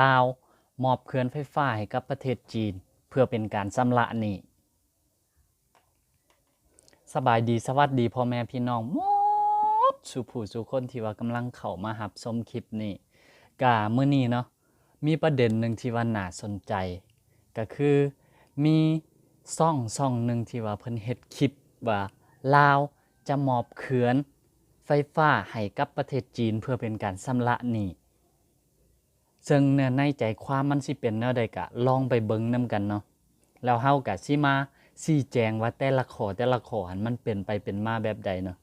ลาว มอบเขื่อนไฟฟ้าให้กับประเทศจีน เพื่อเป็นการชำระหนี้สบายดีสวัสดีพ่อแม่พี่น้องมดสุผู้สุคนที่ว่ากำลังเข้ามาหับชมคลิปนี้กะมื้อนี้เนาะมีประเด็นหนึ่งที่ว่าน่าสนใจ ก็คือมีซ่องซ่องหนึ่งที่ว่าเพิ่นเฮ็ดคลิปว่าลาวจะมอบเขื่อนไฟฟ้าให้กับประเทศจีนเพื่อเป็นการชำระหนี้ ซึ่งเนี่ยในใจความมันสิเป็นแนวใดกะลองไปเบิ่งนํกันเนาะแล้วเฮากะสิมาชี้แจงว่าแต่ละข้อแต่ละข้อหันมันเป็นไปเป็นมาแบบใดเนาะ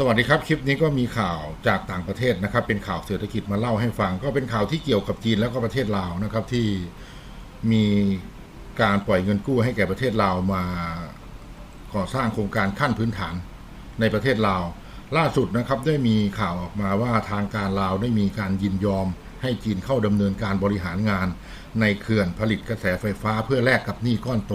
สวัสดีครับ คลิปนี้ก็มีข่าวจากต่างประเทศนะครับ เป็นข่าวเศรษฐกิจมาเล่าให้ฟัง ก็เป็นข่าวที่เกี่ยวกับจีนแล้วก็ประเทศลาวนะครับ ที่มีการปล่อยเงินกู้ให้แก่ประเทศลาวมาก่อสร้างโครงการขั้นพื้นฐานในประเทศลาว ล่าสุดนะครับได้มีข่าวออกมาว่าทางการลาวได้มีการยินยอม ให้จีนเข้าดำเนินการบริหารงาน ในเขื่อนผลิตกระแสไฟฟ้าเพื่อแลกกับหนี้ก้อนโต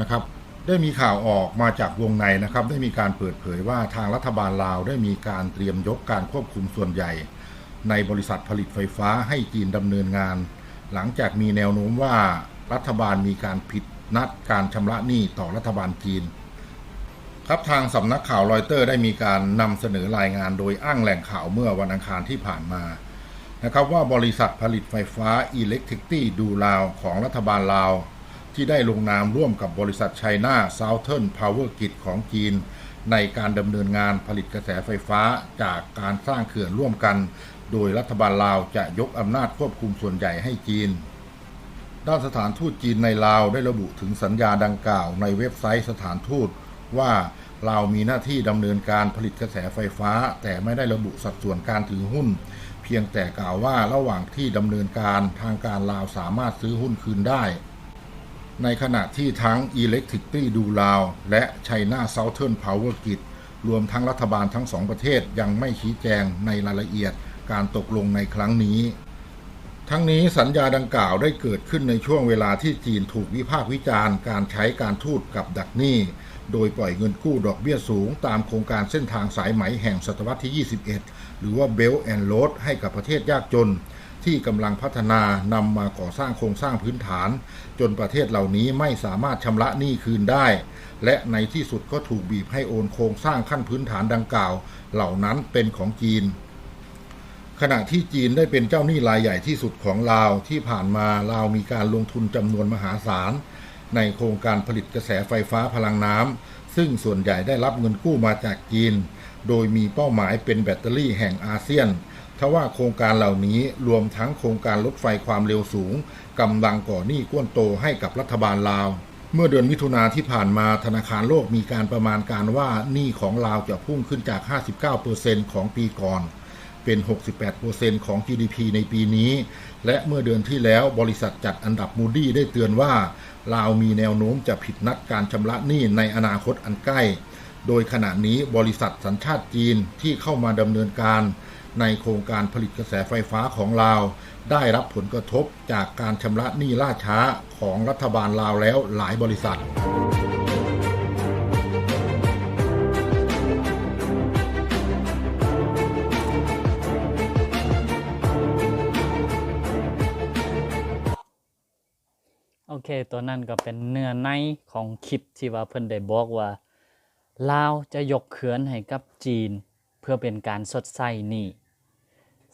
นะครับ ได้มีข่าวออกมาจากวงในนะครับ ได้มีการเปิดเผยว่าทางรัฐบาลลาวได้มีการเตรียมยกการควบคุมส่วนใหญ่ ในบริษัทผลิตไฟฟ้าให้จีนดำเนินงาน หลังจากมีแนวโน้มว่ารัฐบาลมีการผิดนัดการชำระหนี้ต่อรัฐบาลจีน ครับทางสำนักข่าวรอยเตอร์ได้มีการนำเสนอรายงานโดยอ้างแหล่งข่าวเมื่อวันอังคารที่ผ่านมานะครับว่าบริษัทผลิตไฟฟ้า Electricity ดูลาวของรัฐบาลลาว ที่ได้ลงนามร่วมกับบริษัทไชน่า Southern Power Grid ของจีน ในการดำเนินงานผลิตกระแสไฟฟ้าจากการสร้างเขื่อนร่วมกัน โดยรัฐบาลลาวจะยกอำนาจควบคุมส่วนใหญ่ให้จีน ด้านสถานทูตจีนในลาวได้ระบุถึงสัญญาดังกล่าวในเว็บไซต์สถานทูตว่าลาวมีหน้าที่ดำเนินการผลิตกระแสไฟฟ้า แต่ไม่ได้ระบุสัดส่วนการถือหุ้น เพียงแต่กล่าวว่าระหว่างที่ดำเนินการทางการลาวสามารถซื้อหุ้นคืนได้ ในขณะที่ทั้ง Electricity ดูลาวและ China Southern Power Grid รวมทั้งรัฐบาลทั้งสองประเทศยังไม่ชี้แจงในรายละเอียดการตกลงในครั้งนี้ ทั้งนี้สัญญาดังกล่าวได้เกิดขึ้นในช่วงเวลาที่จีนถูกวิพากษ์วิจารณ์การใช้การทูตกับดักหนี้โดยปล่อยเงินกู้ดอกเบี้ยสูงตามโครงการเส้นทางสายไหมแห่งศตวรรษที่ 21 หรือว่า Belt and Road ให้กับประเทศยากจน ที่กำลังพัฒนานำมาก่อสร้างโครงสร้างพื้นฐาน จนประเทศเหล่านี้ไม่สามารถชำระหนี้คืนได้ และในที่สุดก็ถูกบีบให้โอนโครงสร้างขั้นพื้นฐานดังกล่าว เหล่านั้นเป็นของจีน ขณะที่จีนได้เป็นเจ้าหนี้รายใหญ่ที่สุดของลาวที่ผ่านมาลาวมีการลงทุนจำนวนมหาศาล ในโครงการผลิตกระแสไฟฟ้าพลังน้ำซึ่งส่วนใหญ่ได้รับเงินกู้มาจากจีน โดยมีเป้าหมายเป็นแบตเตอรี่แห่งอาเซียน ทว่าโครงการเหล่านี้รวมทั้งโครงการรถไฟความเร็วสูงกำลังก่อหนี้ก้วนโตให้กับรัฐบาลลาว เมื่อเดือนมิถุนาที่ผ่านมาธนาคารโลกมีการประมาณการว่าหนี้ของลาวจะพุ่งขึ้นจาก 59%ของปีก่อนเป็น 68%ของ GDP ในปีนี้ และเมื่อเดือนที่แล้วบริษัทจัดอันดับมูดี้ได้เตือนว่า ลาวมีแนวโน้มจะผิดนัดการชำระหนี้ในอนาคตอันใกล้ โดยขณะนี้บริษัทสัญชาติจีนที่เข้ามาดำเนินการ ในโครงการผลิตกระแสไฟฟ้าของลาว ได้รับผลกระทบจากการชำระหนี้ล่าช้าของรัฐบาลลาวแล้วหลายบริษัทโอเค ตัวนั้นก็เป็นเนื้อในของคลิปที่ว่าเพิ่นได้บอกว่าลาวจะยกเขื่อนให้กับจีน เพื่อเป็นการสดใสหนี้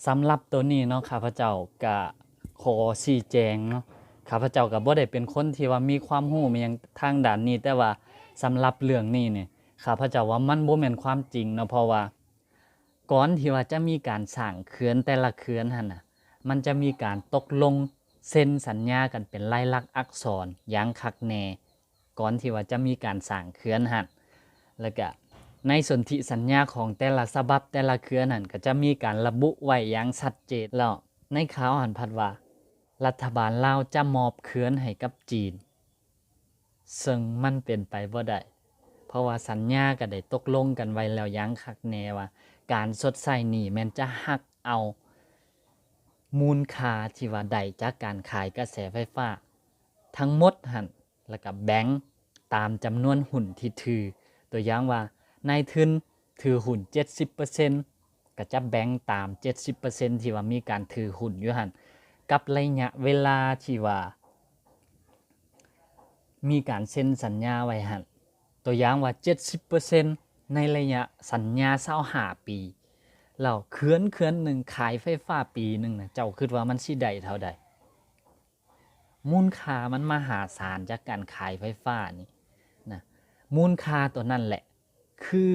สำหรับตัวนี้เนาะข้าพเจ้าก็ขอชี้แจงเนาะข้าพเจ้าก็บ่ได้เป็นคนที่ว่ามีความรู้มีหยังทางด้านนี้ แต่ว่าสำหรับเรื่องนี้เนี่ยข้าพเจ้าว่ามันบ่แม่นความจริงเนาะเพราะว่า ก่อนที่ว่าจะมีการสร้างเขื่อนแต่ละเขื่อนหั่นน่ะมันจะมีการตกลงเซ็นสัญญากันเป็นลายลักษณ์อักษรอย่างคักแน่ก่อนที่ว่าจะมีการสร้างเขื่อนหันแล้วก็ ในสนธิสัญญาของแต่ละฉบับแต่ละเขื่อนหันก็จะมีการระบุไว้อย่างชัดเจนแล้วในข่าวหันพัดว่า รัฐบาลลาวจะมอบเขื่อนให้กับจีน ซึ่งมันเป็นไปบ่ได้เพราะว่าสัญญาก็ได้ตกลงกันไว้แล้วยังคักแน่ว่า การสดใส่หนี้แม่นจะหักเอา มูลค่าที่ว่าได้จากการขายกระแสไฟฟ้า ทั้งหมดหันแล้วก็แบงก์ตามจำนวนหุ้นที่ถือ ตัวอย่างว่า นายทุนถือหุ้น 70%ก็จะแบงก์ตาม 70%ที่ว่ามีการถือหุ้นอยู่หันกับระยะเวลาที่ว่า มีการเซ็นสัญญาไว้หันตัวอย่างว่า 70%ในระยะสัญญาเศร้าหาปีแล้วเคลื่อนเคือนหนึ่งขายไฟฟ้าปีหนึ่งนะเจ้าคิดว่ามันสิได้เท่าใดมูลค่ามันมหาศาลจากการขายไฟฟ้านี่นะมูลค่าตัวนั่นแหละ คือ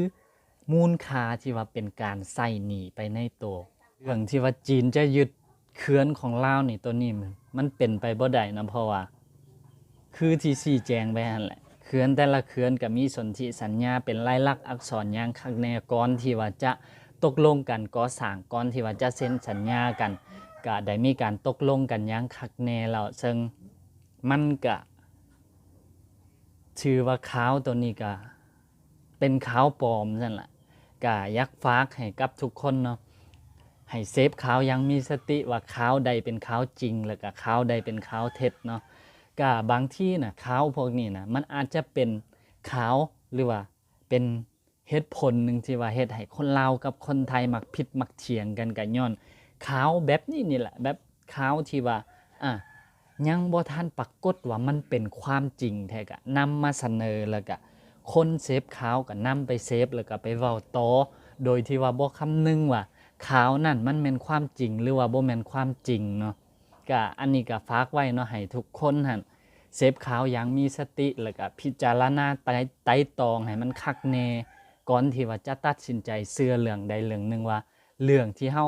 มูลค่าที่ว่าเป็นการใส่หนีไปในตัวเรื่องที่ว่าจีนจะยึดเขื่อนของลาวนี่ตัวนี้มันเป็นไปบ่ได้นะเพราะว่า คือที่สี่แจงไปหั่นแหละเขื่อนแต่ละเขื่อนก็มีสนธิสัญญาเป็นลายลักษณ์อักษรอย่างคักแน่ก่อนที่ว่าจะตกลงกันก่อสร้างก่อนที่ว่าจะเซ็นสัญญากันก็ได้มีการตกลงกันอย่างคักแน่แล้วซึ่งมันก็ชื่อว่าขาวตัวนี้ก็ เป็นขาวปลอมนั่นแหละก็อยักฝากให้กับทุกคนเนาะให้เซฟขาวอยังมีสติว่าขาวใดเป็นขาวจริง แล้วก็ขาวใดเป็นขาวเท็จเนาะก็บางที่นะขาวพวกนี้นะมันอาจจะเป็นขาวหรือว่าเป็นเหตุผลหนึ่งที่ว่าเฮ็ดให้คนลาวกับคนไทยมักผิดมักเถียงกันกันย้อนขาวแบบนี้นี่แหละแบบขาวที่ว่าอะยังบ่ทันปรากฏว่ามันเป็นความจริงแท้ก็นำมาเสนอแล้วก็ คนเสพขาวก็นำไปเสพแล้วก็ไปเว้าต่อโดยที่ว่าบ่คำนึงว่าขาวนั่นมันแม่นความจริงหรือว่าบ่แม่นความจริงเนาะก็อันนี้ก็ฝากไว้เนาะให้ทุกคนหั่นเสพข่าวอย่างมีสติแล้วก็พิจารณาไตไตร่ตองให้มันคักแน่ก่อนที่ว่าจะตัดสินใจเชื่อเรื่องใดเรื่องหนึ่งว่า เรื่องที่เฮา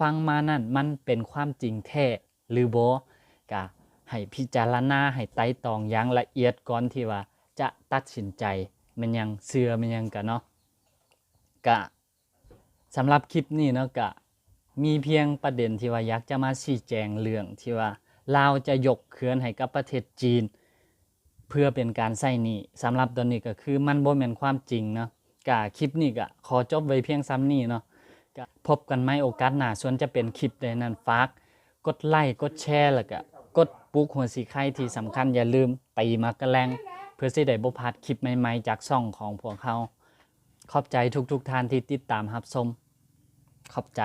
ฟังมานั่นมันเป็นความจริงแท้หรือบ่ก็ให้พิจารณาให้ไต่ตองอย่างละเอียดก่อนที่ว่าจะตัดสินใจ มันยังเชื่อมันยังกันเนาะก็สำหรับคลิปนี้เนาะก็มีเพียงประเด็นที่ว่าอยากจะมาชี้แจงเรื่องที่ว่าลาวจะยกเขื่อนให้กับประเทศจีน เพื่อเป็นการใส่หนี้สำหรับตัวนี้ก็คือมันบ่แม่นความจริงเนาะกะคลิปนี้ก็ขอจบไว้เพียงซ้ำนี้เนาะก็พบกันใหม่โอกาสหน้าส่วนจะเป็นคลิปใดนั้นฝากกดไลค์กดแชร์แล้วก็กดปลุกหัวสีไข่ที่สำคัญอย่าลืมตีมากระแรง พื่อสิได้บ่พลาดคลิปใหม่ๆ จากช่องของพวกเขาขอบใจทุกๆท่านที่ติดตามรับชมขอบใจ